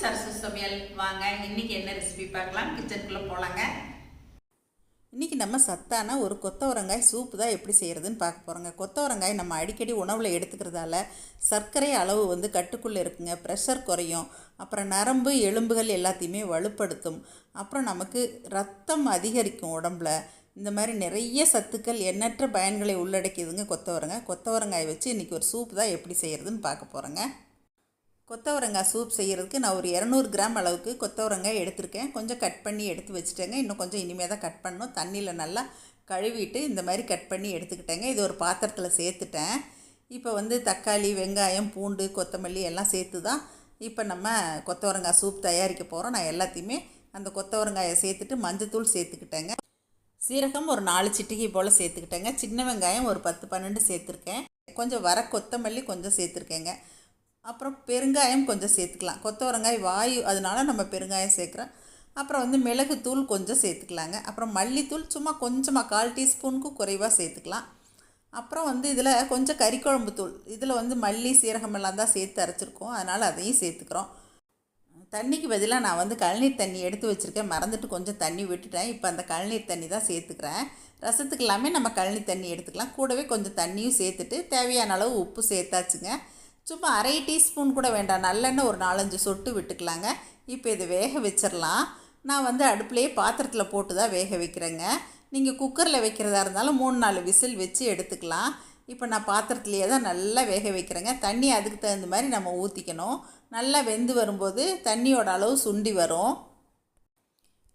சரசு சமையல் வாங்க. இன்னைக்கு என்ன ரெசிபி பார்க்கலாம்? கிச்சனுக்குள்ளே போகலாங்க இன்றைக்கி நம்ம சத்தான ஒரு கொத்தவரங்காய் சூப்பு தான் எப்படி செய்கிறதுன்னு பார்க்க போகிறோங்க கொத்தவரங்காய் நம்ம அடிக்கடி உணவில் எடுத்துக்கிறதால சர்க்கரை அளவு வந்து கட்டுக்குள்ளே இருக்குங்க. ப்ரெஷர் குறையும். அப்புறம் நரம்பு எலும்புகள் எல்லாத்தையுமே வலுப்படுத்தும். அப்புறம் நமக்கு ரத்தம் அதிகரிக்கும் உடம்புல. இந்த மாதிரி நிறைய சத்துக்கள் எண்ணற்ற பயன்களை உள்ளடக்கியதுங்க கொத்தவரங்காய் கொத்தவரங்காய் வச்சு இன்றைக்கி ஒரு சூப் தான் எப்படி செய்கிறதுன்னு பார்க்க போகிறோங்க கொத்தவரங்காய் சூப் செய்கிறதுக்கு நான் ஒரு இரநூறு கிராம் அளவுக்கு கொத்தவரங்காய் எடுத்திருக்கேன். கொஞ்சம் கட் பண்ணி எடுத்து வச்சுட்டேங்க. இன்னும் கொஞ்சம் இனிமேல் தான் கட் பண்ணணும். தண்ணியில் நல்லா கழுவிட்டு இந்த மாதிரி கட் பண்ணி எடுத்துக்கிட்டேங்க. இது ஒரு பாத்திரத்தில் சேர்த்துட்டேன். இப்போ வந்து தக்காளி வெங்காயம் பூண்டு கொத்தமல்லி எல்லாம் சேர்த்து தான் இப்போ நம்ம கொத்தவரங்காய் சூப் தயாரிக்க போகிறோம் நான் எல்லாத்தையுமே அந்த கொத்தவரங்காயை சேர்த்துட்டு மஞ்சத்தூள் சேர்த்துக்கிட்டேங்க. சீரகம் ஒரு நாலு சிட்டிகை போல் சேர்த்துக்கிட்டேங்க. சின்ன வெங்காயம் ஒரு பத்து பன்னெண்டு சேர்த்துருக்கேன். கொஞ்சம் வர கொத்தமல்லி கொஞ்சம் சேர்த்துருக்கேங்க. அப்புறம் பெருங்காயம் கொஞ்சம் சேர்த்துக்கலாம். கொத்தவரங்காய் வாயு அதனால நம்ம பெருங்காயம் சேர்க்குறோம். அப்புறம் வந்து மிளகுத்தூள் கொஞ்சம் சேர்த்துக்கலாங்க. அப்புறம் மல்லித்தூள் சும்மா கொஞ்சமாக கால் டீஸ்பூனுக்கு குறைவாக சேர்த்துக்கலாம். அப்புறம் வந்து இதில் கொஞ்சம் கறிக்குழம்பு தூள். இதில் வந்து மல்லி சீரகம் எல்லாம் தான் சேர்த்து அரைச்சிருக்கோம். அதனால் அதையும் சேர்த்துக்கிறோம். தண்ணிக்கு பதிலாக நான் வந்து கழநீர் தண்ணி எடுத்து வச்சுருக்கேன். மறந்துட்டு கொஞ்சம் தண்ணி விட்டுட்டேன். இப்போ அந்த கழநீர் தண்ணி தான் சேர்த்துக்கிறேன். ரசத்துக்கு எல்லாமே நம்ம கழனி தண்ணி எடுத்துக்கலாம். கூடவே கொஞ்சம் தண்ணியும் சேர்த்துட்டு தேவையான அளவு உப்பு சேர்த்தாச்சுங்க. சும்மா அரை டீஸ்பூன் கூட வேண்டாம். நல்லெண்ணெய் ஒரு நாலஞ்சு சொட்டு விட்டுக்கலாங்க. இப்போ இதை வேக வச்சிடலாம் நான் வந்து அடுப்புலேயே பாத்திரத்தில் போட்டு தான் வேக வைக்கிறேங்க. நீங்கள் குக்கரில் வைக்கிறதா இருந்தாலும் மூணு நாலு விசில் வச்சு எடுத்துக்கலாம். இப்போ நான் பாத்திரத்துலேயே தான் நல்லா வேக வைக்கிறேங்க. தண்ணி அதுக்கு தகுந்த மாதிரி நம்ம ஊற்றிக்கணும் நல்லா வெந்து வரும்போது தண்ணியோட அளவு சுண்டி வரும்.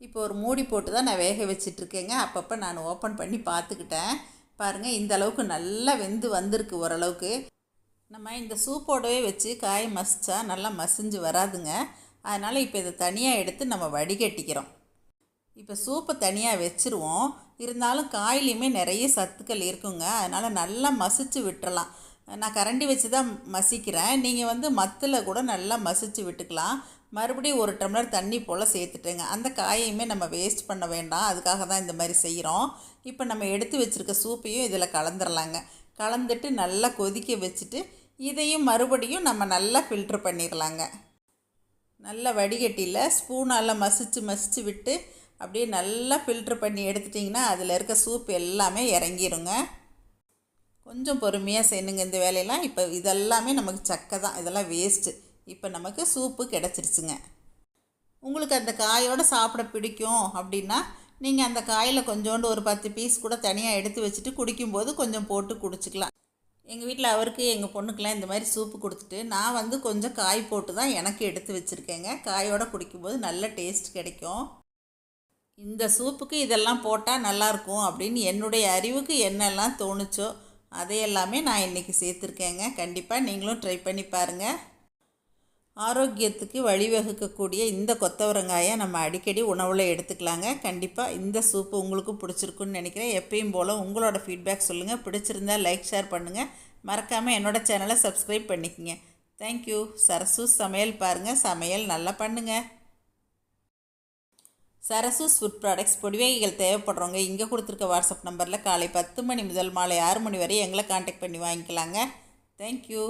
இப்போ ஒரு மூடி போட்டு தான் நான் வேக வச்சிட்ருக்கேங்க. அப்பப்போ நான் ஓப்பன் பண்ணி பார்த்துக்கிட்டேன். பாருங்கள் இந்த அளவுக்கு நல்லா வெந்து வந்திருக்கு ஓரளவுக்கு. நம்ம இந்த சூப்போடவே வச்சு காய் மசிச்சா நல்லா மசிஞ்சு வராதுங்க. அதனால் இப்போ இதை தனியாக எடுத்து நம்ம வடிகட்டிக்கிறோம். இப்போ சூப்பை தனியாக வச்சுருவோம். இருந்தாலும் காயிலையுமே நிறைய சத்துக்கள் இருக்குங்க. அதனால் நல்லா மசிச்சு விட்டுறலாம். நான் கரண்டி வச்சு தான் மசிக்கிறேன். நீங்கள் வந்து மத்தில் கூட நல்லா மசிச்சு விட்டுக்கலாம். மறுபடியும் ஒரு டம்ளர் தண்ணி போல் சேர்த்துட்டேங்க. அந்த காயையுமே நம்ம வேஸ்ட் பண்ண வேண்டாம். அதுக்காக தான் இந்த மாதிரி செய்கிறோம் இப்போ நம்ம எடுத்து வச்சுருக்க சூப்பையும் இதில் கலந்துடலாங்க கலந்துட்டு நல்லா கொதிக்க வச்சுட்டு இதையும் மறுபடியும் நம்ம நல்லா ஃபில்ட்ரு பண்ணிடலாங்க நல்லா வடிகட்டியில் ஸ்பூனால் மசிச்சு மசிச்சு விட்டு அப்படியே நல்லா ஃபில்ட்ரு பண்ணி எடுத்துட்டிங்கன்னா அதில் இருக்க சூப் எல்லாமே இறங்கிருங்க. கொஞ்சம் பொறுமையாக செய்யணுங்க இந்த வேலையெல்லாம். இப்போ இதெல்லாமே நமக்கு சக்கை தான் இதெல்லாம் வேஸ்ட்டு இப்போ நமக்கு சூப்பு கிடச்சிருச்சுங்க. உங்களுக்கு அந்த காயோடு சாப்பிட பிடிக்கும் அப்படின்னா நீங்கள் அந்த காயில் கொஞ்சோண்டு ஒரு பத்து பீஸ் கூட தனியாக எடுத்து வச்சுட்டு குடிக்கும்போது கொஞ்சம் போட்டு குடிச்சிக்கலாம். எங்கள் வீட்டில் அவருக்கு எங்கள் பொண்ணுக்கெலாம் இந்த மாதிரி சூப்பு கொடுத்துட்டு நான் வந்து கொஞ்சம் காய் போட்டு தான் எனக்கு எடுத்து வச்சுருக்கேங்க. காயோடு குடிக்கும்போது நல்ல டேஸ்ட் கிடைக்கும். இந்த சூப்புக்கு இதெல்லாம் போட்டால் நல்லாயிருக்கும் அப்படின்னு என்னுடைய அறிவுக்கு என்னெல்லாம் தோணுச்சோ அதையெல்லாமே நான் இன்றைக்கி சேர்த்துருக்கேங்க. கண்டிப்பாக நீங்களும் ட்ரை பண்ணி பாருங்கள் ஆரோக்கியத்துக்கு வழிவகுக்கக்கூடிய இந்த கொத்தவரங்காயை நம்ம அடிக்கடி உணவில் எடுத்துக்கலாங்க. கண்டிப்பாக இந்த சூப்பு உங்களுக்கு பிடிச்சிருக்குன்னு நினைக்கிறேன். எப்பயும் போல் உங்களோட ஃபீட்பேக் சொல்லுங்கள் பிடிச்சிருந்தா லைக் ஷேர் பண்ணுங்கள் மறக்காமல் என்னோடய சேனலை சப்ஸ்கிரைப் பண்ணிக்கங்க. தேங்க்யூ சரசு சமையல் பாருங்கள் சமையல் நல்லா பண்ணுங்கள் சரசூஸ் ஃபுட் ப்ராடக்ட்ஸ் பொடிவகைகள் தேவைப்படுறவங்க இங்கே கொடுத்துருக்க வாட்ஸ்அப் நம்பரில் காலை பத்து மணி முதல் மாலை ஆறு மணி வரை எங்களை காண்டாக்ட் பண்ணி வாங்கிக்கலாங்க. தேங்க்யூ